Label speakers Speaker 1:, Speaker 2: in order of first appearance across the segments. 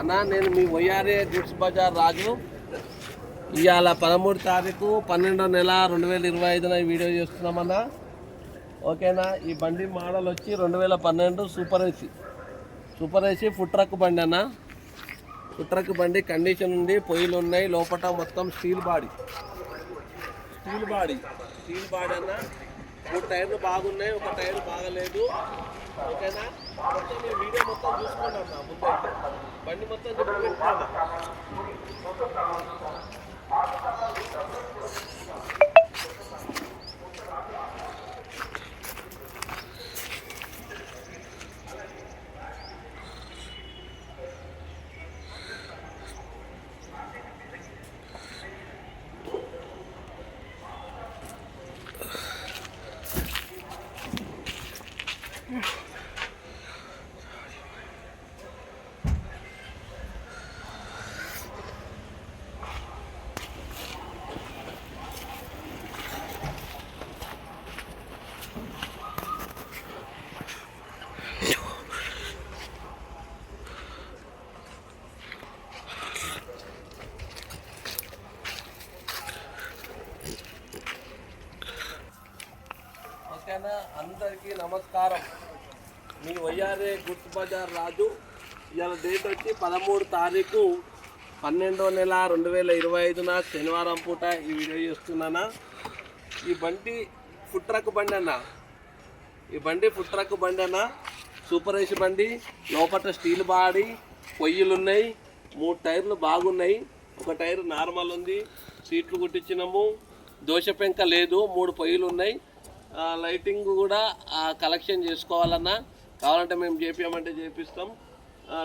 Speaker 1: అన్నా నేను మీ వైఆర్ఏ గుడ్స్ బజార్ రాజు. ఇవాళ పదమూడు తారీఖు పన్నెండో నెల రెండు వేల ఇరవై ఐదున ఈ వీడియో చేస్తున్నామన్నా ఓకేనా? ఈ బండి మోడల్ వచ్చి రెండు వేల పన్నెండు super AC. Super AC food truck బండి అన్న. ఫుడ్ ట్రక్ బండి కండిషన్ ఉంది పొయ్యిలు ఉన్నాయి లోపల మొత్తం steel body. Steel body. Steel body అన్న. మూడు టైర్లు బాగున్నాయి ఒక టైర్ బాగలేదు. ఓకేనా? మొత్తం మీ వీడియో మొత్తం చూసుకోండి అన్న ముందైతే బండి మొత్తం చెప్పి పెట్టుకోండి. Yeah. ఓకేనా అందరికీ నమస్కారం. మీ వైఆర్ఏ గుర్తు బజార్ రాజు. ఇవాళ డేట్ వచ్చి పదమూడు తారీఖు పన్నెండో నెల రెండు వేల ఇరవై ఐదున శనివారం పూట ఈ వీడియో చేస్తున్నానా. ఈ బండి ఫుడ్ ట్రక్ బండి అన్న. ఈ బండి ఫుడ్ ట్రక్ బండి అన్న. సూపర్ ఏసీ బండి. లోపల స్టీల్ బాడీ. పొయ్యిలు ఉన్నాయి మూడు టైర్లు బాగున్నాయి. ఒక టైర్ నార్మల్ ఉంది. సీట్లు కుట్టించినాము. దోశ పెంక లేదు. మూడు పొయ్యిలు ఉన్నాయి లైటింగ్ కూడా కలెక్షన్ చేసుకోవాలన్నా. కావాలంటే మేము చేపించమంటే చేపిస్తాం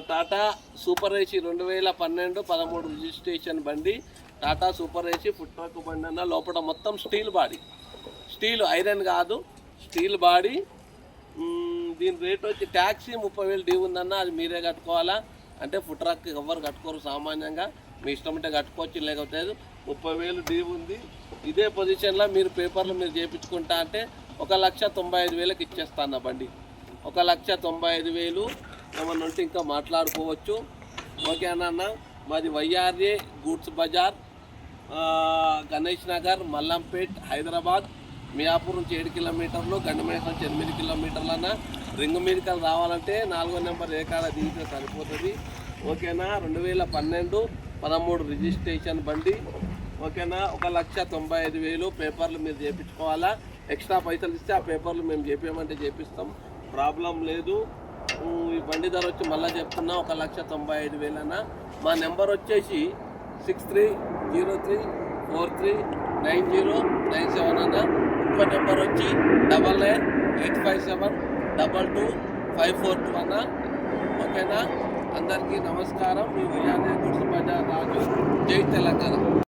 Speaker 1: టాటా సూపర్ ఏసీ రెండు వేల పన్నెండు పదమూడు రిజిస్ట్రేషన్ బండి. Tata super AC food truck బండి అన్న లోపల మొత్తం స్టీల్ బాడీ. స్టీల్ ఐరన్ కాదు స్టీల్ బాడీ. దీని రేట్ వచ్చి ట్యాక్సీ ముప్పై వేలు డీ ఉందన్న అది మీరే కట్టుకోవాలా? అంటే ఫుడ్ ట్రక్ ఎవరు కట్టుకోరు సామాన్యంగా. మీ ఇష్టం ఉంటే కట్టుకోవచ్చు లేకపోతే ముప్పై వేలు డీ ఉంది. ఇదే పొజిషన్లో మీరు పేపర్లు మీరు చేయించుకుంటా అంటే ఒక లక్ష తొంభై ఐదు వేలకు ఇచ్చేస్తాను బండి. ఒక లక్ష తొంభై ఐదు వేలు ఏమన్నా ఉంటే ఇంకా మాట్లాడుకోవచ్చు. ఓకేనా అన్న మాది వైఆర్ఏ గూడ్స్ బజార్ గణేష్ నగర్ మల్లంపేట్ హైదరాబాద్. మియాపూర్ నుంచి ఏడు కిలోమీటర్లు గండమేట నుంచి ఎనిమిది కిలోమీటర్లన్న రింగ్ మీదకి రావాలంటే నాలుగో నెంబర్ ఏ కాడ దిగితే సరిపోతుంది. ఓకేనా? రెండు వేల పన్నెండు పదమూడు రిజిస్ట్రేషన్ బండి. ఓకేనా? ఒక లక్ష తొంభై ఐదు వేలు పేపర్లు మీరు చేయించుకోవాలా ఎక్స్ట్రా పైసలు ఇస్తే ఆ పేపర్లు మేము చేపించమంటే చేపిస్తాం. ప్రాబ్లం లేదు. ఈ బండి ధర వచ్చి మళ్ళీ చెప్తున్నా ఒక లక్ష తొంభై ఐదు వేలన్నా. మా నెంబర్ వచ్చేసి six three zero three four three nine zero nine seven అన్న. ఇంకో నెంబర్ వచ్చి double nine eight five seven double two five four two అన్న. ఓకేనా? అందరికీ నమస్కారం. మీ విజయాన్ని గుడ్స్ బజార్ రాజు. జై తెలంగాణ.